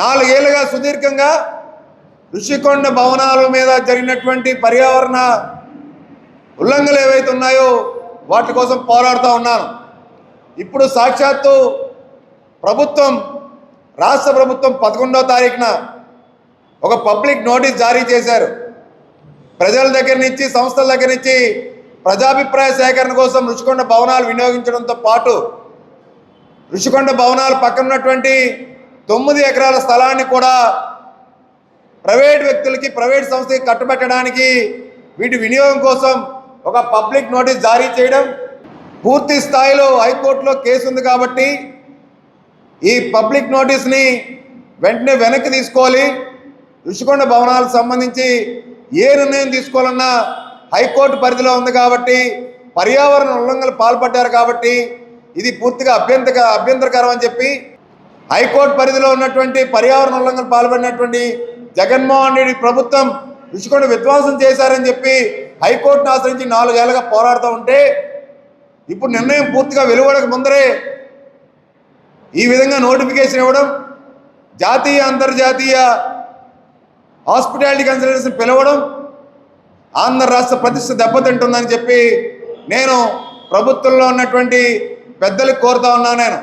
నాలుగేళ్ళుగా సుదీర్ఘంగా ఋషికొండ భవనాల మీద జరిగినటువంటి పర్యావరణ ఉల్లంఘనలు ఏవైతే ఉన్నాయో వాటి కోసం పోరాడుతూ ఉన్నాను. ఇప్పుడు సాక్షాత్తు ప్రభుత్వం రాష్ట్ర ప్రభుత్వం పదకొండవ తారీఖున ఒక పబ్లిక్ నోటీస్ జారీ చేశారు. ప్రజల దగ్గర నుంచి సంస్థల దగ్గర నుంచి ప్రజాభిప్రాయ సేకరణ కోసం రుషికొండ భవనాలు వినియోగించడంతో పాటు రుషికొండ భవనాలు పక్కన ఉన్నటువంటి తొమ్మిది ఎకరాల స్థలాన్ని కూడా ప్రైవేట్ వ్యక్తులకి ప్రైవేట్ సంస్థకి కట్టుబెట్టడానికి వీటి వినియోగం కోసం ఒక పబ్లిక్ నోటీస్ జారీ చేయడం పూర్తి స్థాయిలో హైకోర్టులో కేసు ఉంది కాబట్టి ఈ పబ్లిక్ నోటీస్ని వెంటనే వెనక్కి తీసుకోవాలి. ఋషికొండ భవనాలకు సంబంధించి ఏ నిర్ణయం తీసుకోవాలన్నా హైకోర్టు పరిధిలో ఉంది కాబట్టి పర్యావరణ ఉల్లంఘనలు పాల్పడ్డారు కాబట్టి ఇది పూర్తిగా అభ్యంతర అభ్యంతరకరం అని చెప్పి హైకోర్టు పరిధిలో ఉన్నటువంటి పర్యావరణ ఉల్లంఘన పాల్పడినటువంటి జగన్మోహన్ రెడ్డి ప్రభుత్వం ఋషికొండ విధ్వంసం చేశారని చెప్పి హైకోర్టును ఆశ్రయించి నాలుగేళ్ళుగా పోరాడుతూ ఉంటే ఇప్పుడు నిర్ణయం పూర్తిగా వెలువడక ముందరే ఈ విధంగా నోటిఫికేషన్ ఇవ్వడం జాతీయ అంతర్జాతీయ హాస్పిటాలిటీ కన్సల్టెన్సీని పిలవడం ఆంధ్ర రాష్ట్ర ప్రతిష్ట దెబ్బతింటుందని చెప్పి నేను ప్రభుత్వంలో ఉన్నటువంటి పెద్దలకు కోరుతా ఉన్నాను నేను.